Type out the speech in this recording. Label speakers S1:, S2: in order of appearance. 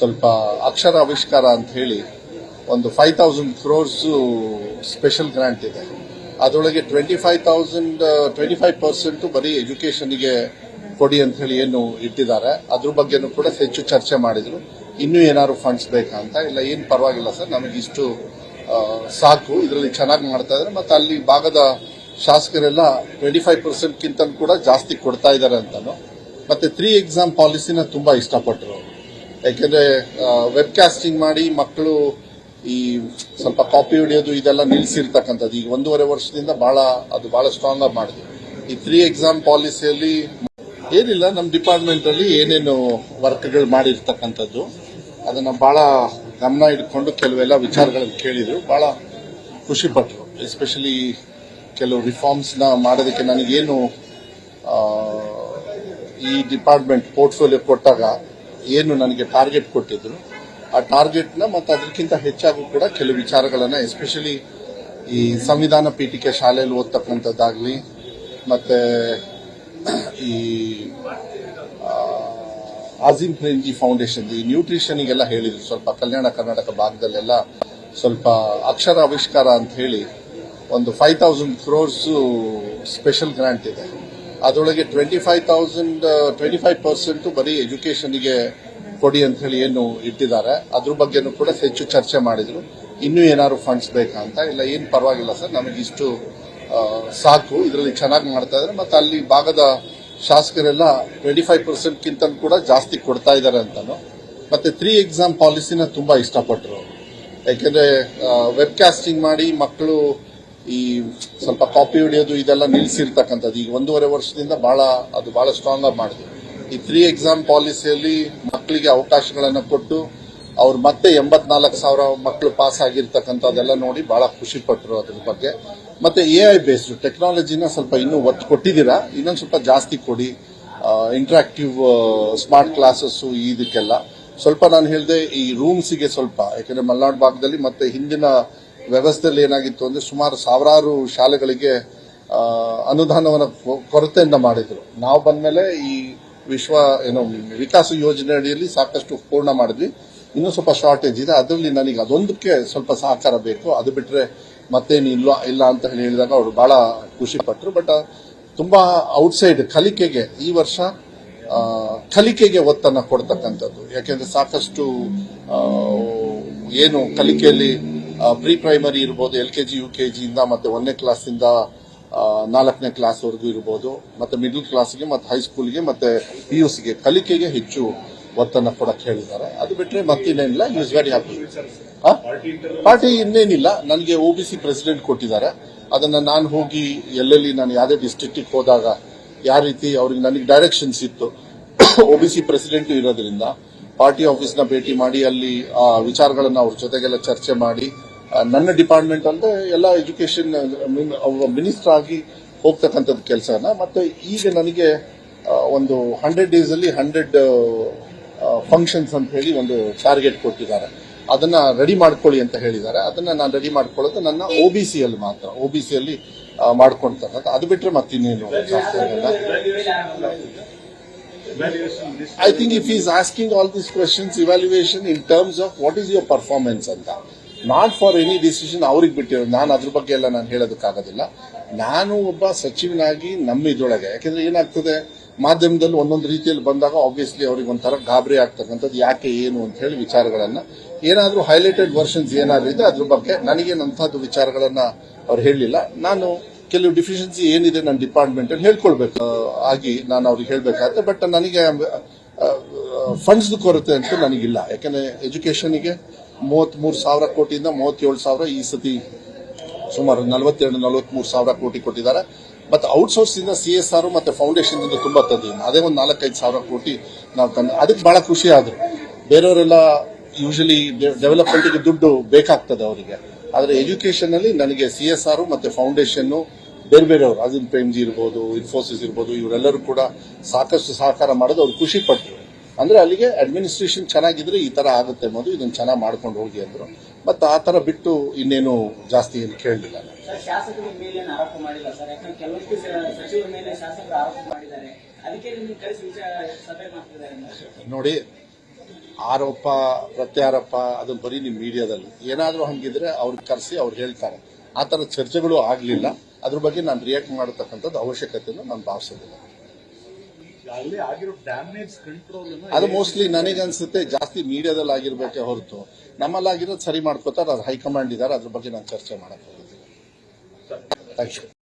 S1: ಸ್ವಲ್ಪ ಅಕ್ಷರ ಆವಿಷ್ಕಾರ ಅಂತ ಹೇಳಿ ಒಂದು five thousand crores special grant ಇದೆ. ಅದರೊಳಗೆ twenty five thousand twenty five percent ಬರೀ ಎಜುಕೇಷನ್ಗೆ ಕೊಡಿ ಅಂತ ಹೇಳಿ ಏನು ಇಟ್ಟಿದ್ದಾರೆ. ಅದ್ರ ಬಗ್ಗೆನೂ ಕೂಡ ಹೆಚ್ಚು ಚರ್ಚೆ ಮಾಡಿದ್ರು. ಇನ್ನೂ ಏನಾದ್ರು ಫಂಡ್ಸ್ ಬೇಕಾ ಅಂತ? ಇಲ್ಲ, ಏನು ಪರವಾಗಿಲ್ಲ ಸರ್. ನಮಗೆ ಇಷ್ಟು ಸಾಕು. ಇದರಲ್ಲಿ ಚೆನ್ನಾಗಿ ಮಾಡ್ತಾ ಇದ್ದಾರೆ. ಮತ್ತೆ ಅಲ್ಲಿ ಭಾಗದ ಶಾಸಕರೆಲ್ಲ ಟ್ವೆಂಟಿ ಫೈವ್ ಪರ್ಸೆಂಟ್ಗಿಂತ ಕೂಡ ಜಾಸ್ತಿ ಕೊಡ್ತಾ ಇದ್ದಾರೆ ಅಂತಾನು. ಮತ್ತೆ ತ್ರೀ ಎಕ್ಸಾಮ್ ಪಾಲಿಸಿನ ತುಂಬಾ ಇಷ್ಟಪಟ್ಟರು ಯಾಕೆಂದ್ರೆ ವೆಬ್ ಕಾಸ್ಟಿಂಗ್ ಮಾಡಿ ಮಕ್ಕಳು ಈ ಸ್ವಲ್ಪ ಕಾಪಿ ಹೊಡೆಯೋದು ಇದೆಲ್ಲ ನಿಲ್ಲಿಸಿರ್ತಕ್ಕಂಥದ್ದು ಈಗ ಒಂದೂವರೆ ವರ್ಷದಿಂದ ಬಹಳ ಅದು ಬಹಳ ಸ್ಟ್ರಾಂಗ್ ಆಗಿ ಮಾಡಿದೆ. ಈ ತ್ರೀ ಎಕ್ಸಾಮ್ ಪಾಲಿಸಿಯಲ್ಲಿ ಏನಿಲ್ಲ ನಮ್ಮ ಡಿಪಾರ್ಟ್ಮೆಂಟ್ ಅಲ್ಲಿ ಏನೇನು ವರ್ಕ್ಗಳು ಮಾಡಿರ್ತಕ್ಕಂಥದ್ದು. ಅದನ್ನ ಬಹಳ ಗಮನ ಇಟ್ಕೊಂಡು ಕೆಲವೆಲ್ಲ ವಿಚಾರಗಳನ್ನು ಕೇಳಿದ್ರು. ಬಹಳ ಖುಷಿ ಪಟ್ಟರು ಎಸ್ಪೆಷಲಿ ಕೆಲವು ರಿಫಾರ್ಮ್ಸ್ನ ಮಾಡೋದಕ್ಕೆ ನನಗೇನು ಈ ಡಿಪಾರ್ಟ್ಮೆಂಟ್ ಪೋರ್ಟ್ಫೋಲಿಯೋ ಕೊಟ್ಟಾಗ ಏನು ನನಗೆ ಟಾರ್ಗೆಟ್ ಕೊಟ್ಟಿದ್ರು, ಆ ಟಾರ್ಗೆಟ್ನ ಮತ್ತು ಅದಕ್ಕಿಂತ ಹೆಚ್ಚಾಗೂ ಕೂಡ ಕೆಲವು ವಿಚಾರಗಳನ್ನು ಎಸ್ಪೆಷಲಿ ಈ ಸಂವಿಧಾನ ಪೀಠಿಕೆ ಶಾಲೆಯಲ್ಲಿ ಓದ್ತಕ್ಕಂಥದ್ದಾಗಲಿ, ಮತ್ತೆ ಈ ಆಜಿಮ್ ಪ್ರೇಮ್ಜಿ ಫೌಂಡೇಶನ್ ಈ ನ್ಯೂಟ್ರಿಷನ್ಗೆಲ್ಲ ಹೇಳಿದ್ರು. ಸ್ವಲ್ಪ ಕಲ್ಯಾಣ ಕರ್ನಾಟಕ ಭಾಗದಲ್ಲೆಲ್ಲ ಸ್ವಲ್ಪ ಅಕ್ಷರ ಆವಿಷ್ಕಾರ ಅಂತ ಹೇಳಿ ಒಂದು five thousand crores special grant ಇದೆ. ಅದರೊಳಗೆ twenty five thousand twenty five percent ಬರೀ ಎಜುಕೇಷನ್ಗೆ ಕೊಡಿ ಅಂತ ಹೇಳಿ ಏನು ಇಟ್ಟಿದ್ದಾರೆ. ಅದ್ರ ಬಗ್ಗೆನೂ ಕೂಡ ಹೆಚ್ಚು ಚರ್ಚೆ ಮಾಡಿದ್ರು. ಇನ್ನೂ ಏನಾದ್ರು ಫಂಡ್ಸ್ ಬೇಕಾ ಅಂತ? ಇಲ್ಲ, ಏನು ಪರವಾಗಿಲ್ಲ ಸರ್. ನಮಗೆ ಇಷ್ಟು ಸಾಕು. ಇದರಲ್ಲಿ ಚೆನ್ನಾಗಿ ಮಾಡ್ತಾ ಇದ್ದಾರೆ. ಮತ್ತೆ ಅಲ್ಲಿ ಭಾಗದ ಶಾಸಕರೆಲ್ಲ ಟ್ವೆಂಟಿ ಫೈವ್ ಪರ್ಸೆಂಟ್ಗಿಂತ ಕೂಡ ಜಾಸ್ತಿ ಕೊಡ್ತಾ ಇದ್ದಾರೆ ಅಂತಾನು. ಮತ್ತೆ ತ್ರೀ ಎಕ್ಸಾಮ್ ಪಾಲಿಸಿನ ತುಂಬಾ ಇಷ್ಟಪಟ್ಟರು ಯಾಕೆಂದರೆ ವೆಬ್ ಕಾಸ್ಟಿಂಗ್ ಮಾಡಿ ಮಕ್ಕಳು ಈ ಸ್ವಲ್ಪ ಕಾಪಿ ಹೊಡೆಯೋದು ಇದೆಲ್ಲ ನಿಲ್ಲಿಸಿರ್ತಕ್ಕಂಥದ್ದು ಈಗ ಒಂದೂವರೆ ವರ್ಷದಿಂದ ಬಹಳ ಅದು ಬಹಳ ಸ್ಟ್ರಾಂಗ್ ಆಗಿ ಮಾಡಿದೆ. ಈ ತ್ರೀ ಎಕ್ಸಾಮ್ ಪಾಲಿಸಿಯಲ್ಲಿ ಮಕ್ಕಳಿಗೆ ಅವಕಾಶಗಳನ್ನು ಕೊಟ್ಟು ಅವ್ರು ಮತ್ತೆ ಎಂಬತ್ನಾಲ್ಕು ಸಾವಿರ ಮಕ್ಕಳು ಪಾಸ್ ಆಗಿರ್ತಕ್ಕಂಥದ್ದೆಲ್ಲ ನೋಡಿ ಬಹಳ ಖುಷಿ ಪಟ್ಟರು ಅದ್ರ ಬಗ್ಗೆ. ಮತ್ತೆ ಎ ಐ ಬೇಸ್ಡ್ ಟೆಕ್ನಾಲಜಿನ ಸ್ವಲ್ಪ ಇನ್ನೂ ಒತ್ತು ಕೊಟ್ಟಿದ್ದೀರಾ? ಇನ್ನೊಂದು ಸ್ವಲ್ಪ ಜಾಸ್ತಿ ಕೊಡಿ. ಇಂಟ್ರಾಕ್ಟಿವ್ ಸ್ಮಾರ್ಟ್ ಕ್ಲಾಸಸ್ಸು ಇದಕ್ಕೆಲ್ಲ. ಸ್ವಲ್ಪ ನಾನು ಹೇಳಿದೆ ಈ ರೂಮ್ಸಿಗೆ ಸ್ವಲ್ಪ, ಯಾಕೆಂದರೆ ಮಲೆನಾಡು ಭಾಗದಲ್ಲಿ ಮತ್ತೆ ಹಿಂದಿನ ವ್ಯವಸ್ಥೆಯಲ್ಲಿ ಏನಾಗಿತ್ತು ಅಂದ್ರೆ ಸುಮಾರು ಸಾವಿರಾರು ಶಾಲೆಗಳಿಗೆ ಅನುದಾನವನ್ನು ಕೊರತೆಯಿಂದ ಮಾಡಿದ್ರು. ನಾವು ಬಂದ್ಮೇಲೆ ಈ ವಿಶ್ವ, ಏನೋ, ವಿಕಾಸ ಯೋಜನೆ ಅಡಿಯಲ್ಲಿ ಸಾಕಷ್ಟು ಪೂರ್ಣ ಮಾಡಿದ್ವಿ. ಇನ್ನೂ ಸ್ವಲ್ಪ ಶಾರ್ಟೇಜ್ ಇದೆ. ಅದರಲ್ಲಿ ನನಗೆ ಅದೊಂದಕ್ಕೆ ಸ್ವಲ್ಪ ಸಹಕಾರ ಬೇಕು. ಅದು ಬಿಟ್ಟರೆ ಮತ್ತೇನು ಇಲ್ಲ ಇಲ್ಲ ಅಂತ ಹೇಳಿ ಹೇಳಿದಾಗ ಅವರು ಬಹಳ ಖುಷಿ ಪಟ್ಟರು ಬಟ್ ತುಂಬಾ ಔಟ್ಸೈಡ್ ಕಲಿಕೆಗೆ ಈ ವರ್ಷ ಕಲಿಕೆಗೆ ಒತ್ತನ್ನು ಕೊಡ್ತಕ್ಕಂಥದ್ದು. ಯಾಕೆಂದ್ರೆ ಸಾಕಷ್ಟು ಏನು ಕಲಿಕೆಯಲ್ಲಿ ಪ್ರೀ ಪ್ರೈಮರಿ ಇರ್ಬೋದು L K G U K ಜಿಯಿಂದ ಮತ್ತೆ ಒಂದನೇ ಕ್ಲಾಸಿಂದ ನಾಲ್ಕನೇ ಕ್ಲಾಸ್ವರೆಗೂ ಇರ್ಬೋದು. ಮತ್ತೆ ಮಿಡಲ್ ಕ್ಲಾಸ್ಗೆ ಮತ್ತೆ ಹೈಸ್ಕೂಲ್ಗೆ ಮತ್ತೆ ಪಿ ಯು ಸಿಗೆ ಕಲಿಕೆಗೆ ಹೆಚ್ಚು ಒತ್ತನ್ನ ಕೊಡಕ್ಕೆ ಹೇಳಿದ್ದಾರೆ. ಅದು ಬಿಟ್ಟರೆ ಮತ್ತಿನ್ನೇನಿಲ್ಲ ಇಸ್ ವೆರಿ ಹ್ಯಾಪಿ ಪಾರ್ಟಿ ಇನ್ನೇನಿಲ್ಲ. ನನಗೆ ಒ ಬಿ ಸಿ ಪ್ರೆಸಿಡೆಂಟ್ ಕೊಟ್ಟಿದ್ದಾರೆ. ಅದನ್ನ ನಾನು ಹೋಗಿ ಎಲ್ಲೆಲ್ಲಿ ನಾನು ಯಾವುದೇ ಡಿಸ್ಟ್ರಿಕ್ಟಿಗೆ ಹೋದಾಗ ಯಾವ ರೀತಿ ಅವ್ರಿಗೆ ನನಗೆ ಡೈರೆಕ್ಷನ್ಸ್ ಇತ್ತು. ಒ ಬಿ ಸಿ ಪ್ರೆಸಿಡೆಂಟು ಇರೋದ್ರಿಂದ ಪಾರ್ಟಿ ಆಫೀಸ್ನ ಭೇಟಿ ಮಾಡಿ, ಅಲ್ಲಿ ವಿಚಾರಗಳನ್ನು ಅವ್ರ ಜೊತೆಗೆಲ್ಲ ಚರ್ಚೆ ಮಾಡಿ ನನ್ನ ಡಿಪಾರ್ಟ್ಮೆಂಟ್ ಅಂದ್ರೆ ಎಲ್ಲ ಎಜುಕೇಶನ್ ಮಿನಿಸ್ಟರ್ ಆಗಿ ಹೋಗ್ತಕ್ಕಂಥದ್ದು ಕೆಲಸನ. ಮತ್ತೆ ಈಗ ನನಗೆ ಒಂದು ಹಂಡ್ರೆಡ್ ಡೇಸ್ ಅಲ್ಲಿ ಹಂಡ್ರೆಡ್ ಫಂಕ್ಷನ್ಸ್ ಅಂತ ಹೇಳಿ ಒಂದು ಟಾರ್ಗೆಟ್ ಕೊಟ್ಟಿದ್ದಾರೆ. ಅದನ್ನ ರೆಡಿ ಮಾಡ್ಕೊಳ್ಳಿ ಅಂತ ಹೇಳಿದ್ದಾರೆ. ಅದನ್ನ ನಾನು ರೆಡಿ ಮಾಡ್ಕೊಳ್ಳೋದು ನನ್ನ ಒ ಬಿ ಸಿಯಲ್ಲಿ ಮಾತ್ರ. ಒ ಬಿ ಸಿಯಲ್ಲಿ ಮಾಡ್ಕೊಳ್ತಕ್ಕಂಥ ಅದು ಬಿಟ್ಟರೆ ಮತ್ತಿನ್ನೇನು I think if is asking all these questions evaluation in terms of what is your performance ಅಂತ. ನಾಟ್ ಫಾರ್ ಎನಿ ಡಿಸಿಷನ್ ಅವ್ರಿಗೆ ಬಿಟ್ಟಿರೋದು ನಾನು ಅದ್ರ ಬಗ್ಗೆ ಎಲ್ಲ ನಾನು ಹೇಳೋದಕ್ಕಾಗೋದಿಲ್ಲ. ನಾನು ಒಬ್ಬ ಸಚಿವನಾಗಿ ನಮ್ಮ ಇದ್ರೊಳಗೆ, ಯಾಕೆಂದ್ರೆ ಏನಾಗ್ತದೆ, ಮಾಧ್ಯಮದಲ್ಲಿ ಒಂದೊಂದು ರೀತಿಯಲ್ಲಿ ಬಂದಾಗ ಆಬ್ವಿಯಸ್ಲಿ ಅವ್ರಿಗೆ ಒಂಥರ ಗಾಬರಿ ಆಗ್ತಕ್ಕಂಥದ್ದು ಯಾಕೆ, ಏನು ಅಂತ ಹೇಳಿ ವಿಚಾರಗಳನ್ನು, ಏನಾದರೂ ಹೈಲೈಟೆಡ್ ವರ್ಷನ್ಸ್ ಏನಾದರೂ ಇದೆ ಅದ್ರ ಬಗ್ಗೆ ನನಗೇನಂಥದ್ದು ವಿಚಾರಗಳನ್ನು ಅವ್ರು ಹೇಳಲಿಲ್ಲ. ನಾನು ಕೆಲವು ಡಿಫಿಷಿಯನ್ಸಿ ಏನಿದೆ ನನ್ನ ಡಿಪಾರ್ಟ್ಮೆಂಟ್ ಅಲ್ಲಿ ಹೇಳ್ಕೊಳ್ಬೇಕು. ಆಗಿ ನಾನು ಅವ್ರಿಗೆ ಹೇಳಬೇಕಾದ್ರೆ ಬಟ್ ನನಗೆ ಫಂಡ್ಸ್ ಕೊರತೆ ಅಂತೂ ನನಗಿಲ್ಲ. ಯಾಕಂದ್ರೆ ಎಜುಕೇಶನ್ಗೆ ಮೂವತ್ಮೂರು ಸಾವಿರ ಕೋಟಿಯಿಂದ ಮೂವತ್ತೇಳು ಸಾವಿರ ಈ ಸತಿ ಸುಮಾರು ನಲವತ್ತೆರಡು, ನಲವತ್ಮೂರು ಸಾವಿರ ಕೋಟಿ ಕೊಟ್ಟಿದ್ದಾರೆ. ಮತ್ತೆ ಔಟ್ಸೋರ್ಸಿಂದ ಸಿ ಎಸ್ ಆರ್ ಮತ್ತೆ ಫೌಂಡೇಶನ್ದಿಂದ ತುಂಬ ತಂದಿದ್ದೀನಿ ಅದೇ ಒಂದು ನಾಲ್ಕೈದು ಸಾವಿರ ಕೋಟಿ ನಾವು ತಂದು ಅದಕ್ಕೆ ಬಹಳ ಖುಷಿ ಆದರು. ಬೇರೆಯವರೆಲ್ಲ ಯೂಶಲಿ ಡೆವಲಪ್ಮೆಂಟಿಗೆ ದುಡ್ಡು ಬೇಕಾಗ್ತದೆ ಅವರಿಗೆ. ಆದರೆ ಎಜುಕೇಶನ್ ಅಲ್ಲಿ ನನಗೆ ಸಿ ಎಸ್ ಆರ್ ಮತ್ತೆ ಫೌಂಡೇಶನ್ ಬೇರೆ ಬೇರೆಯವರು ಅಜಿನ್ ಪ್ರೇಮ್ಜಿ ಇರ್ಬೋದು ಇನ್ಫೋಸಿಸ್ ಇರ್ಬೋದು, ಇವರೆಲ್ಲರೂ ಕೂಡ ಸಾಕಷ್ಟು ಸಹಕಾರ ಮಾಡೋದು ಅವ್ರು ಖುಷಿ ಪಟ್ಟರು ಅಂದ್ರೆ ಅಲ್ಲಿಗೆ ಅಡ್ಮಿನಿಸ್ಟ್ರೇಷನ್ ಚೆನ್ನಾಗಿದ್ರೆ ಈ ತರ ಆಗುತ್ತೆ ಅನ್ನೋದು ಇದನ್ನ ಚೆನ್ನಾಗಿ ಮಾಡ್ಕೊಂಡು ಹೋಗಿ ಅಂದ್ರು. ಮತ್ತೆ ಆ ತರ ಬಿಟ್ಟು ಇನ್ನೇನು ಜಾಸ್ತಿ ಏನು ಕೇಳಲಿಲ್ಲ. ನೋಡಿ ಆರೋಪ ಪ್ರತ್ಯಾರೋಪ ಅದು ಬರೀ ನಿಮ್ಮ ಮೀಡಿಯಾದಲ್ಲಿ. ಏನಾದರೂ ಹಂಗಿದ್ರೆ ಅವ್ರಿಗೆ ಕರೆಸಿ ಅವ್ರು ಹೇಳ್ತಾರೆ. ಆ ಥರ ಚರ್ಚೆಗಳು ಆಗಲಿಲ್ಲ. ಅದ್ರ ಬಗ್ಗೆ ನಾನು ರಿಯಾಕ್ಟ್ ಮಾಡತಕ್ಕಂಥದ್ದು ಅವಶ್ಯಕತೆಯನ್ನು ನಾನು ಭಾವಿಸೋದಿಲ್ಲ. ಅದು ಮೋಸ್ಟ್ಲಿ ನನಗನ್ಸುತ್ತೆ ಜಾಸ್ತಿ ಮೀಡಿಯಾದಲ್ಲಿ ಆಗಿರ್ಬೇಕೆ ಹೊರತು. ನಮ್ಮಲ್ಲಾಗಿರೋದು ಸರಿ ಮಾಡ್ಕೋತಾರೆ ಅದು ಹೈಕಮಾಂಡ್ ಇದ್ದಾರೆ ಅದ್ರ ಬಗ್ಗೆ ನಾನು ಚರ್ಚೆ ಮಾಡಕ್ಕೆ ಹೋಗಿದ್ದೀನಿ ಥ್ಯಾಂಕ್ ಯು